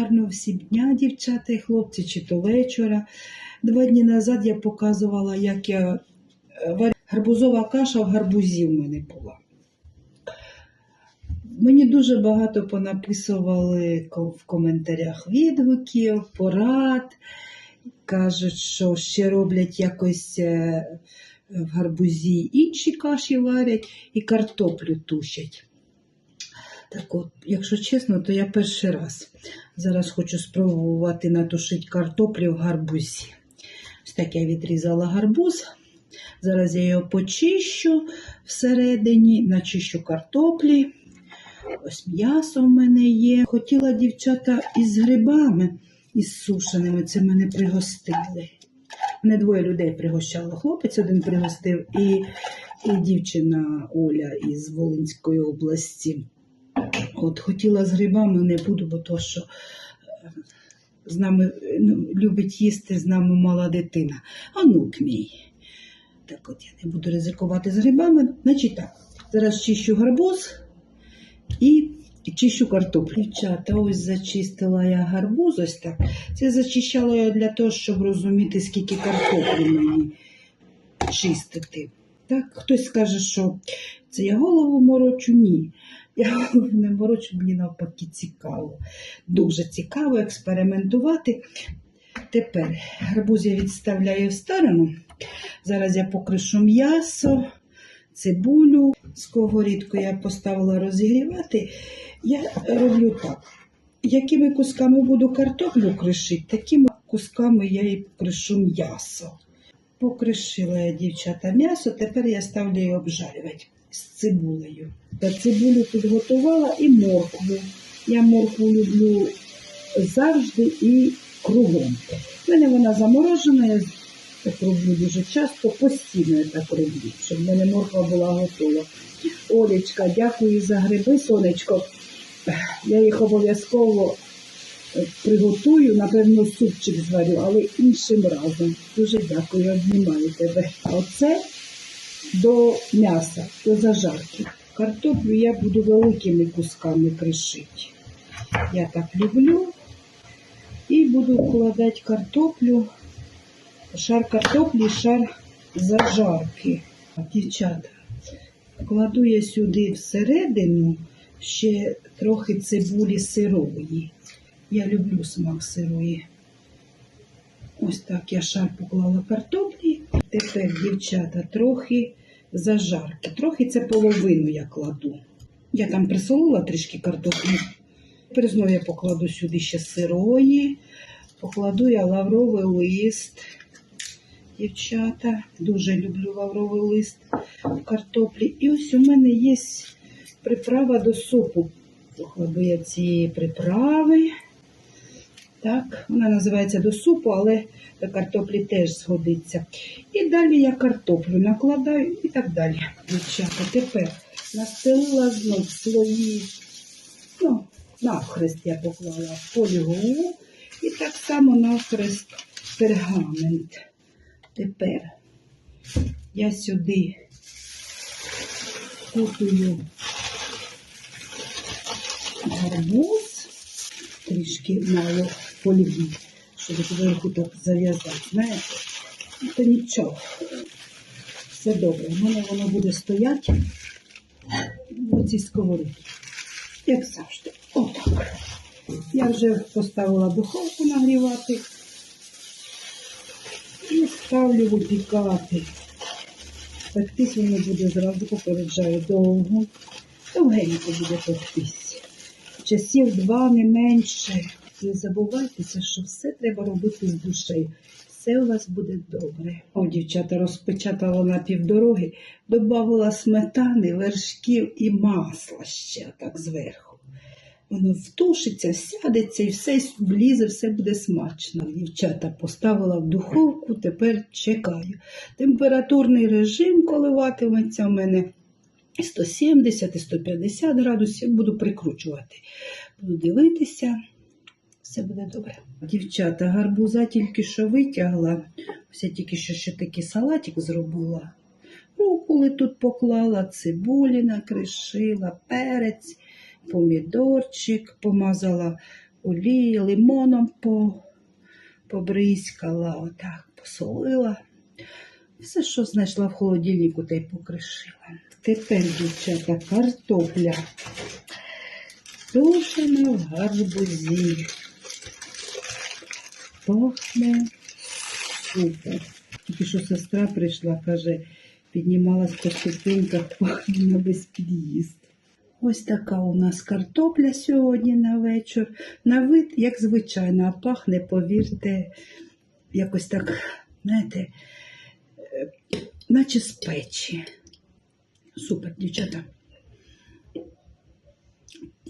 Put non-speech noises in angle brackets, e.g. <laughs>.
гарного всім дня, дівчата і хлопці, чи то вечора. Два дні назад я показувала, як я е. Гарбузова каша в гарбузі в мене була. Мені дуже багато понаписували в коментарях відгуків, порад. Кажуть, що ще роблять якось е, в гарбузі інші каші варять і картоплю тушать. Так от, якщо чесно, то я перший раз зараз хочу спробувати натушити картоплю в гарбузі. Ось так я відрізала гарбуз. Зараз я його почищу всередині, начищу картоплі. Ось м'ясо в мене є. Хотіла дівчата із грибами, із сушеними, це мене пригостили. Мене двоє людей пригощало. Хлопець один пригостив і, і дівчина Оля із Волинської області. От хотіла з грибами, не буду, бо то, що е, з нами ну, любить їсти з нами мала дитина. Онук мій. Так от я не буду ризикувати з грибами. Значить так, зараз чищу гарбуз і чищу картоплю. Дівчата, ось зачистила я гарбуз, ось так. Це зачищала я для того, щоб розуміти, скільки картоплі мені чистити. Так, хтось скаже, що це я голову морочу. Ні. Я <laughs> не морочу, мені навпаки цікаво. Дуже цікаво експериментувати. Тепер гарбуз я відставляю в сторону. Зараз я покришу м'ясо, цибулю. Сковорідку я поставила розігрівати. Я роблю так. Якими кусками буду картоплю кришити, такими кусками я і кришу м'ясо. Покришила я, дівчата, м'ясо, тепер я ставлю її обжарювати з цибулею. Та цибулю підготувала і моркву. Я моркву люблю завжди і кругом. У мене вона заморожена, я так роблю дуже часто, постійно я так роблю, щоб в мене морква була готова. Олечка, дякую за гриби, сонечко. Я їх обов'язково е, приготую, напевно, супчик зварю, але іншим разом. Дуже дякую, обнімаю тебе. Оце до м'яса, до зажарки. Картоплю я буду великими кусками кришити. Я так люблю. І буду вкладати картоплю, шар картоплі, шар зажарки. Дівчата, кладу я сюди всередину ще трохи цибулі сирої. Я люблю смак сирої. Ось так я шар поклала картоплі. Тепер, дівчата, трохи зажарки. Трохи це половину я кладу. Я там присолила трішки картоплі. Тепер знову я покладу сюди ще сирої. Покладу я лавровий лист. Дівчата, дуже люблю лавровий лист в картоплі. І ось у мене є приправа до супу. Покладу я цієї приправи. Так, вона називається до супу, але до картоплі теж згодиться. І далі я картоплю накладаю і так далі. Дівчата, тепер настелила знов слої, ну, навхрест я поклала фольгу і так само навхрест пергамент. Тепер я сюди кутую гарбуз, трішки мало фольги, щоб зверху так зав'язати. Знаєте, Ну, то нічого. Все добре. У мене воно буде стояти в цій сковорідці. Як завжди. Отак. Я вже поставила духовку нагрівати і ставлю випікати. Пектись воно буде зразу попереджаю довго. Довгенько буде пектись. Часів два не менше. Не забувайтеся, що все треба робити з душею. Все у вас буде добре. О, дівчата, розпечатала на півдороги, додавала сметани, вершків і масла ще так зверху. Воно втушиться, сядеться і все влізе, все буде смачно. Дівчата поставила в духовку, тепер чекаю. Температурний режим коливатиметься у мене 170 і 150 градусів. Буду прикручувати. Буду дивитися. Все буде добре. Дівчата, гарбуза тільки що витягла. Ось я тільки що ще такий салатик зробила. Руколи тут поклала, цибулі накришила, перець, помідорчик, помазала олії, лимоном по, побризкала, отак посолила. Все, що знайшла в холодильнику, та й покришила. Тепер, дівчата, картопля. Тушена в гарбузі. Пахне супер. Тільки що сестра прийшла, каже, піднімалась по ступеньках, <laughs> пахне на весь під'їзд. Ось така у нас картопля сьогодні на вечір. На вид, як звичайно, а пахне, повірте, якось так, знаєте, е, наче з печі. Супер, дівчата.